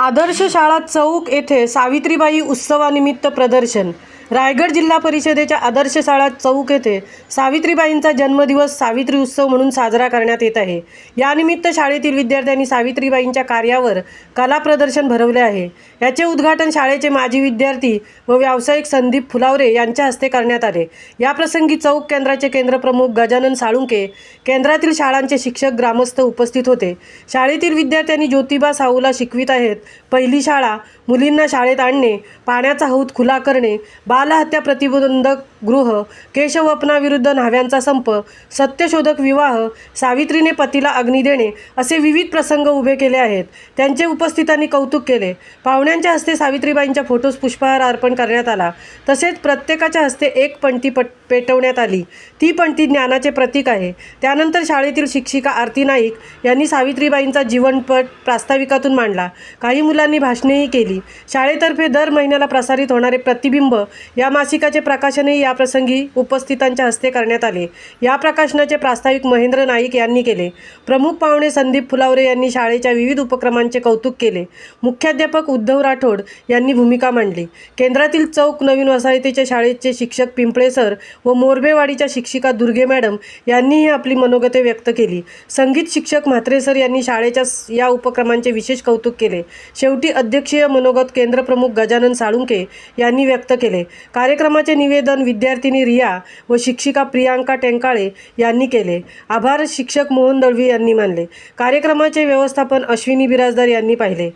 आदर्श शाळा चौक येथे सावित्रीबाई उत्सवानिमित्त प्रदर्शन. रायगड जिल्हा परिषदेच्या आदर्श शाळा चौक येथे सावित्रीबाईंचा जन्मदिवस सावित्री उत्सव म्हणून साजरा करण्यात येत आहे. यानिमित्त शाळेतील विद्यार्थ्यांनी सावित्रीबाईंच्या कार्यावर कला प्रदर्शन भरवले आहे. याचे उद्घाटन शाळेचे माजी विद्यार्थी व व्यावसायिक संदीप फुलावरे यांच्या हस्ते करण्यात आले. याप्रसंगी चौक केंद्राचे केंद्रप्रमुख गजानन साळुंके केंद्रातील शाळांचे शिक्षक ग्रामस्थ उपस्थित होते. शाळेतील विद्यार्थ्यांनी ज्योतिबा साहूला शिकवित आहेत. पहिली शाळा मुलींना शाळेत आणणे पाण्याचा हौद खुला करणे बा बालहत्या प्रतिबंधक गृह केशवपनाविरुद्ध न्हाव्यांचा संप सत्यशोधक विवाह सावित्रीने पतीला अग्नी देणे असे विविध प्रसंग उभे केले आहेत. त्यांचे उपस्थितांनी कौतुक केले. पाहुण्यांच्या हस्ते सावित्रीबाईंच्या फोटोस पुष्पहार अर्पण करण्यात आला. तसेच प्रत्येकाच्या हस्ते एक पणती पट पेटवण्यात आली. ती पणती ज्ञानाचे प्रतीक आहे. त्यानंतर शाळेतील शिक्षिका आरती नाईक यांनी सावित्रीबाईंचा जीवनपट प्रास्ताविकातून मांडला. काही मुलांनी भाषणेही केली. शाळेतर्फे दर महिन्याला प्रसारित होणारे प्रतिबिंब या मासिकाचे प्रकाशनही याप्रसंगी उपस्थितांच्या हस्ते करण्यात आले. या प्रकाशनाचे प्रास्ताविक महेंद्र नाईक यांनी केले. प्रमुख पाहुणे संदीप फुलावरे यांनी शाळेच्या विविध उपक्रमांचे कौतुक केले. मुख्याध्यापक उद्धव राठोड यांनी भूमिका मांडली. केंद्रातील चौक नवीन वसाहतीच्या शाळेचे शिक्षक पिंपळे सर व मोरबेवाडीच्या शिक्षिका दुर्गे मॅडम यांनीही आपली मनोगते व्यक्त केली. संगीत शिक्षक म्हात्रे सर यांनी शाळेच्या या उपक्रमांचे विशेष कौतुक केले. शेवटी अध्यक्षीय मनोगत केंद्रप्रमुख गजानन साळुंके यांनी व्यक्त केले. कार्यक्रमाचे निवेदन विद्यार्थिनी रिया व शिक्षिका प्रियांका टेंकाळे यांनी केले. आभार शिक्षक मोहन दळवी यांनी मानले. कार्यक्रमाचे व्यवस्थापन अश्विनी बिराजदार यांनी पाहिले.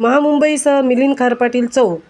महामुंबईसह मिलिंद खारपाटील चौक.